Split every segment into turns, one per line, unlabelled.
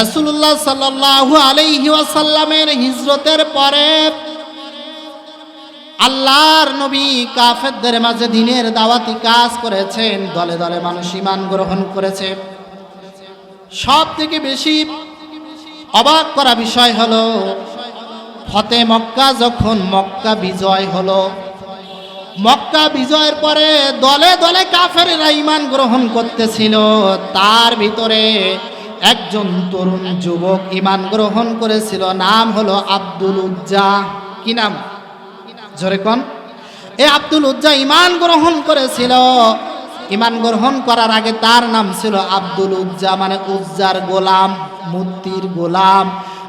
রসুল্লাহ সাল্লাহু আলাইহি ওয়াসাল্লামের হিজরতের পরে আল্লাহর নবী কাফেরদের মাঝে দিনের দাওয়াতি কাজ করেছেন, দলে দলে মানুষ ইমান গ্রহণ করেছে। সব থেকে বেশি অবাক করা বিষয় হলো, ফতে মক্কা যখন মক্কা বিজয় হলো, মক্কা বিজয়ের পরে দলে দলে কাফেরেরা ইমান গ্রহণ করতেছিল, তার ভিতরে একজন তরুণ যুবক ইমান গ্রহণ করেছিল, নাম হলো আব্দুল উজ্জা। কি নাম? জোরে কন। এ আব্দুল উজ্জা ইমান গ্রহণ করেছিল। ইমান গ্রহণ করার আগে তার নাম ছিল আব্দুল উজ্জা মানে উজ্জার গোলাম, মূর্তির গোলাম।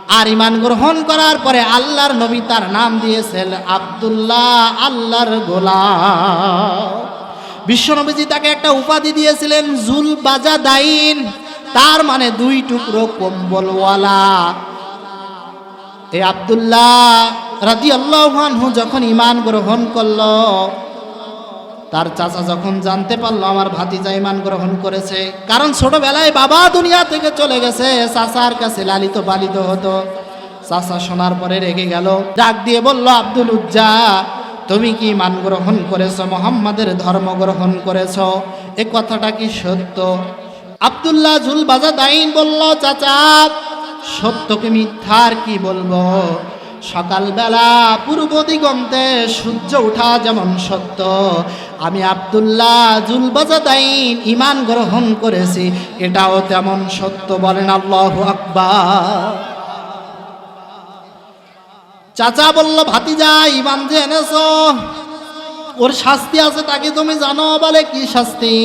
আর ইমান গ্রহণ করার পরে আল্লাহর নবী তার নাম দিয়েছেন আব্দুল্লাহ আল্লাহর গোলাম। বিশ্বনবীজি তাকে একটা উপাধি দিয়েছিলেন জুল বাজা দাইন তার মানে দুই টুকরো কম্বলওয়ালা। এই আবদুল্লাহ রাজি আল্লাহানহু যখন ইমান গ্রহণ করল, তার চাচা যখন জানতে পারল, আমার ভাতিজা ইমান গ্রহণ করেছে। কারণ ছোটবেলায় বাবা দুনিয়া থেকে চলে গেছে, চাচার কাছে লালিত পালিত হতো। চাচা শোনার পরে রেগে গেল, ডাক দিয়ে বলল, আব্দুল উজ্জা, তুমি কি ইমান গ্রহণ করেছ? মোহাম্মদের ধর্ম গ্রহণ করেছ? এ কথাটা কি সত্য? আবদুল্লাহ জুল বাজা দাইন বলল, চাচা, সত্যকে মিথ্যার কি বলব? সকালবেলা পূর্ব দিগন্তে সূর্য ওঠা যেমন সত্য। আমি আবদুল্লাহ জুলবাজাদাইন ইমান গ্রহণ করেছি, এটাও তেমন সত্য বলেন আল্লাহ আকবার। চাচা বলল, ভাতিজা ইমান যে এনেছ, ওর শাস্তি আছে তাকে তুমি জানো বলে কি শাস্তি?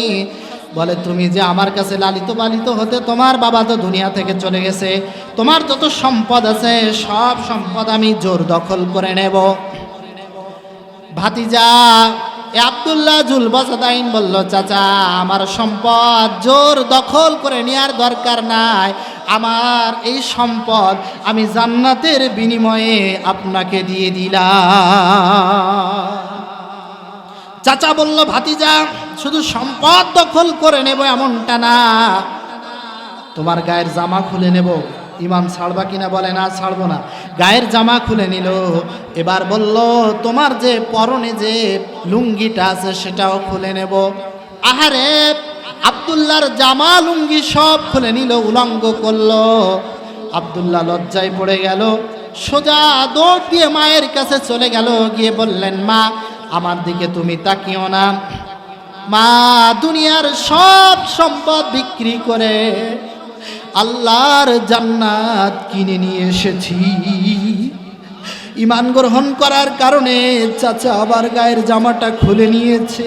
বলে, তুমি যে আমার কাছে লালিত পালিত হতে তোমার বাবা তো দুনিয়া থেকে চলে গেছে। তোমার যত সম্পদ আছে, সব সম্পদ আমি জোর দখল করে নেব। ভাতিজা আবদুল্লাহ জুল বসাদাইন বলল, চাচা, আমার সম্পদ জোর দখল করে নেওয়ার দরকার নাই। আমার এই সম্পদ আমি জান্নাতের বিনিময়ে আপনাকে দিয়ে দিলাম। চাচা বলল, ভাতিজা, শুধু সম্পদ দখল করে নেব এমনটা না। তোমার গায়ের জামা খুলে নেব। ইমাম ছাড়বা কিনা বলে, না, ছাড়বো না। গায়ের জামা খুলে নিল। এবার বলল, তোমার যে পরনে যে লুঙ্গিটা আছে, সেটাও খুলে নেব। আহারে আবদুল্লাহর জামা, লুঙ্গি সব খুলে নিল, উলঙ্গ করল। আবদুল্লাহ লজ্জায় পড়ে গেল। সোজা দৌড় দিয়ে মায়ের কাছে চলে গেল। গিয়ে বললেন, মা আমার দিকে তুমি তাকিও না। মা দুনিয়ার সব সম্পদ বিক্রি করে আল্লাহর জান্নাত কিনে নিয়ে এসেছি। ইমান গ্রহণ করার কারণে চাচা আবার গায়ের জামাটা খুলে নিয়েছে।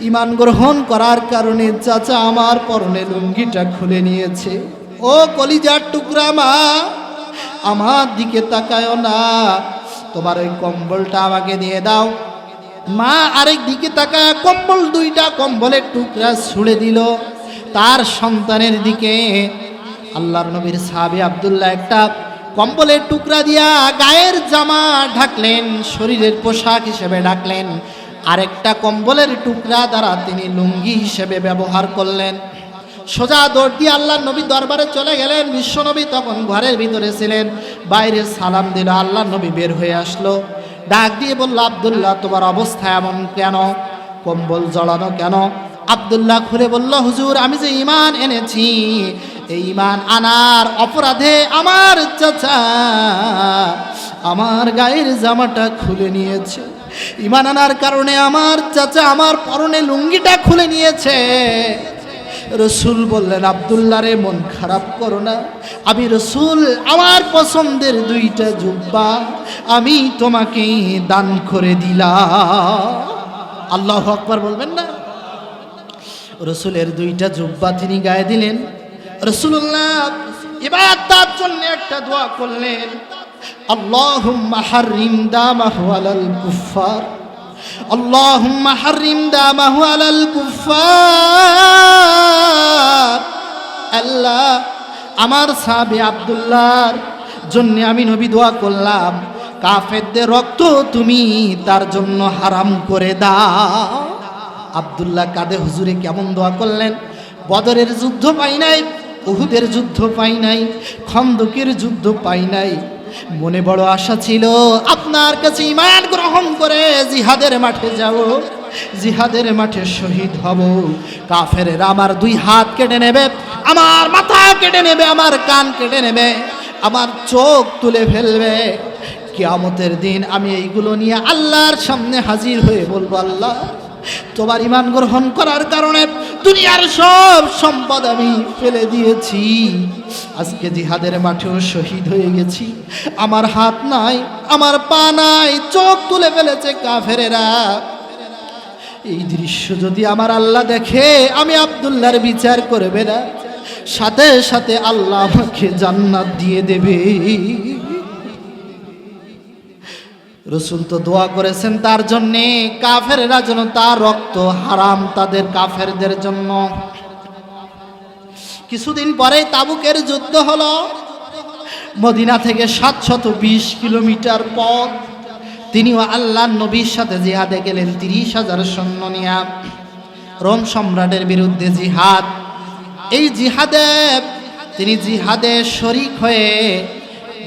ইমান গ্রহণ করার কারণে চাচা আমার পরনে লুঙ্গিটা খুলে নিয়েছে। ও কলিজার টুকরা মা, আমার দিকে তাকায় না। তোমার ওই কম্বলটা আমাকে দিয়ে দাও। মা আরেক দিকে তাকায়, কম্বল দুইটা কম্বলের টুকরা ছুড়ে দিল। তার সন্তানের দিকে আল্লাহর নবীর সাহাবি আবদুল্লাহ একটা কম্বলের টুকরা দিয়া গায়ের জামা ঢাকলেন, শরীরের পোশাক হিসেবে ঢাকলেন। আরেকটা কম্বলের টুকরা দ্বারা তিনি লুঙ্গি হিসেবে ব্যবহার করলেন। সোজা দৌড় দিয়ে আল্লাহ নবী দরবারে চলে গেলেন। বিশ্বনবী তখন ঘরের ভিতরে ছিলেন। বাইরে সালাম দিল আল্লাহ নবী বের হয়ে আসলো। ডাক দিয়ে বলল, আবদুল্লাহ, তোমার অবস্থা এমন কেন? কম্বল জড়ানো কেন? আবদুল্লাহ খুলে বলল, হুজুর, আমি যে ইমান এনেছি, এই ইমান আনার অপরাধে আমার চাচা আমার গায়ের জামাটা খুলে নিয়েছে। ইমান আনার কারণে আমার চাচা আমার পরনে লুঙ্গিটা খুলে নিয়েছে। রসুল বললেন আবদুল্লা রে, মন খারাপ করো না। আমি রসুল, আমার পছন্দের দুইটা জুব্বা আমি তোমাকে দান করে দিলাম। আল্লাহ আকবার বলবেন না। রসুলের দুইটা জুব্বা তিনি গায়ে দিলেন। রসুল্লাহ এবার তার জন্য একটা দোয়া করলেন। আল্লাহুম্মা হাররিম দামাহু আলাল কুফার আল্লাহুম্মা হাররিম দামাহু আলাল কুফার আল্লাহ, আমার সাহাবী আব্দুল্লাহর জন্য আমি নবী দোয়া করলাম, কাফেরদের রক্ত তুমি তার জন্য হারাম করে দাও। আবদুল্লাহ কাদে, হুজুরে কেমন দোয়া করলেন? বদরের যুদ্ধ পাই নাই, উহুদের যুদ্ধ পাই নাই, খন্দকের যুদ্ধ পাই নাই মনে বড় আশা ছিল, আপনার কাছে ইমান গ্রহণ করে জিহাদের মাঠে যাব, জিহাদের মাঠে শহীদ হব। কাফের আমার দুই হাত কেটে নেবে, আমার মাথা কেটে নেবে, আমার কান কেটে নেবে, আমার চোখ তুলে ফেলবে। কিয়ামতের দিন আমি এইগুলো নিয়ে আল্লাহর সামনে হাজির হয়ে বলব, আল্লাহ তোমার ইমান গ্রহণ করার কারণে দুনিয়ার সব সম্পদ আমি ফেলে দিয়েছি। আজকে জিহাদের মাঠেও শহীদ হয়ে গেছি। আমার হাত নাই, আমার পা নাই, চোখ তুলে ফেলেছে কাফেরেরা। এই দৃশ্য যদি আমার আল্লাহ দেখে, আমি আবদুল্লাহর বিচার করবে না। সাথে সাথে আল্লাহ আমাকে জান্নাত দিয়ে দেবে। রসুল তো দোয়া করেছেন তার জন্যে। কাফেররা যেন তার রক্ত হারাম তাদের কাফেরদের জন্য। কিছুদিন পরে তাবুকের যুদ্ধ হলো। মদিনা থেকে সাতশত বিশ কিলোমিটার পথ। তিনিও আল্লাহ নবীর সাথে জিহাদে গেলেন, তিরিশ হাজার সৈন্য নিয়া। রোম সম্রাটের বিরুদ্ধে জিহাদ। এই জিহাদে তিনি জিহাদে শরিক হয়ে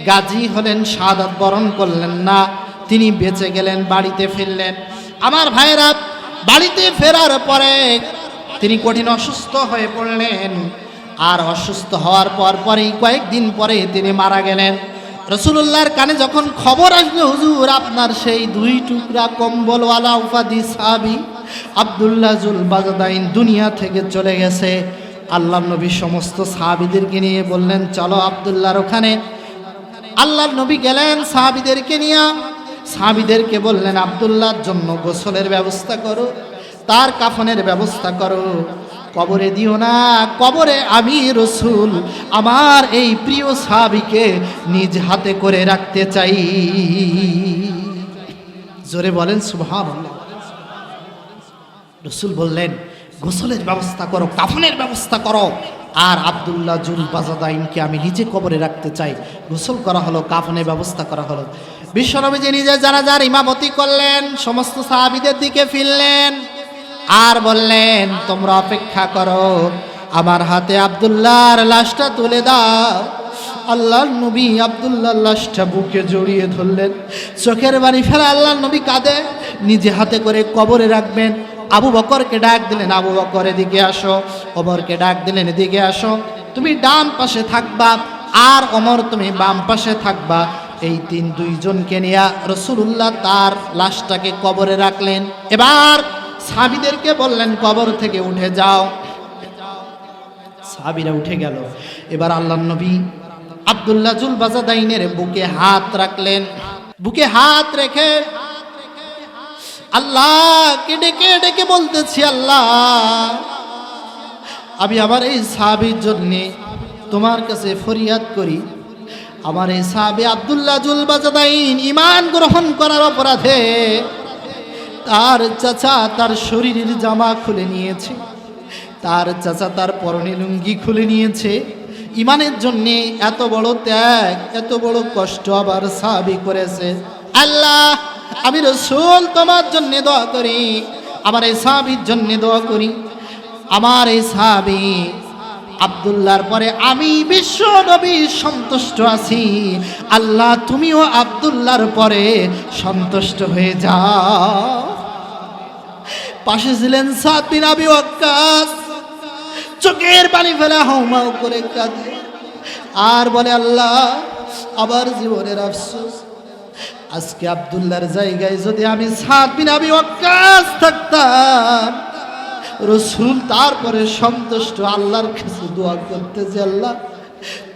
গাজী হলেন, শাহাদাত বরণ করলেন না। তিনি বেঁচে গেলেন, বাড়িতে ফিরলেন। আমার ভাইয়েরা, বাড়িতে ফেরার পরে তিনি কঠিন অসুস্থ হয়ে পড়লেন। আর অসুস্থ হওয়ার পর পরেই কয়েকদিন পরে তিনি মারা গেলেন। রসুল্লাহর কানে যখন খবর আসলো, হুজুর, আপনার সেই দুই টুকরা কম্বলওয়ালা উপাধি সাহাবি আবদুল্লাহ জুল বাজাদাইন দুনিয়া থেকে চলে গেছে। আল্লাহ নবী সমস্ত সাহাবিদেরকে নিয়ে বললেন, চলো আবদুল্লাহর ওখানে। আল্লাহ নবী গেলেন সাহাবিদেরকে নিয়ে। সাহাবিদেরকে বললেন আবদুল্লাহর জন্য গোসলের ব্যবস্থা করো, তার কাফনের ব্যবস্থা করো। কবরে দিও না, কবরে আমি রসুল, আমার এই প্রিয় সাহাবিকে নিজ হাতে করে রাখতে চাই। জোরে বলেন সুভান রসুল বললেন, গোসলের ব্যবস্থা করো, কাফনের ব্যবস্থা করো। আর আবদুল্লাহ জুল বাজাদাইনকে আমি নিজে কবরে রাখতে চাই। গোসল করা হলো, কাফনের ব্যবস্থা করা হলো। বিশ্বনবীজি নিজে যারা যার ইমামতি করলেন, সমস্ত সাহাবিদের দিকে ফিরলেন আর বললেন, তোমরা অপেক্ষা করো, আমার হাতে আবদুল্লাহর লাশটা তুলে দাও। আল্লাহর নবী আবদুল্লাহ লাশটা বুকে জড়িয়ে ধরলেন। চোখের বাড়ি ফেলে আল্লাহর নবী কাঁদে। নিজে হাতে করে কবরে রাখবেন। আবু বকরকে ডাক দিলেন, আবু বকর, এদিকে আসো। ওমরকে ডাক দিলেন, এদিকে আসো। তুমি ডান পাশে থাকবা। আর অমর তুমি বাম পাশে থাকবা। এই তিন দুইজনকে নিয়ে রসুল্লাহ তার লাশটাকে কবরে রাখলেন। এবার সাবিদেরকে বললেন, কবর থেকে উঠে যাও। সাবিরা উঠে গেল। এবার আল্লাহ নবী আবদুল্লাহ জুল বাজাদাইনের বুকে হাত রাখলেন। বুকে হাত রেখে আল্লাহকে ডেকে ডেকে বলতেছি, আল্লাহ, আমি আমার এই সাহাবির জন্যে তোমার কাছে ফরিয়াদ করি। আমার এই সাহাবি আবদুল্লাহ জুল বাজাদাইন ইমান গ্রহণ করার অপরাধে তার চাচা তার শরীরের জামা খুলে নিয়েছে, তার চাচা তার পরনে লুঙ্গি খুলে নিয়েছে। ইমানের জন্যে এত বড় ত্যাগ, এত বড় কষ্ট আবার সাবি করেছে। আল্লাহ আমি রসুল তোমার জন্য দোয়া করি, আমার এই সাবির জন্য দোয়া করি। আমার এই সাবি আবদুল্লাহর পরে আমি বিশ্ব নবী সন্তুষ্ট আছি। আল্লাহ তুমিও আবদুল্লাহর পরে সন্তুষ্ট হয়ে যাও। পাশে ছিলেন সাত বিন আবি চোখের পানি ফেলে হাউমাউ করে কাঁদে। আর বলে, আল্লাহ আবার জীবনের আফসোস। আজকে আবদুল্লাহর জায়গায় যদি আমি সাত বিন আমি ওয়াক্কাস থাকতাম, রসুল তারপরে সন্তুষ্ট, আল্লাহর কাছে দোয়া করতেছে আল্লাহ,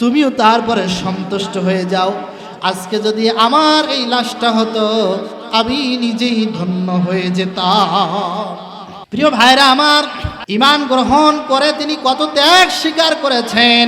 তুমিও তারপরে সন্তুষ্ট হয়ে যাও। আজকে যদি আমার এই লাশটা হতো, আমি নিজেই ধন্য হয়ে যেতাম। প্রিয় ভাইরা আমার, ইমান গ্রহণ করে তিনি কত ত্যাগ স্বীকার করেছেন।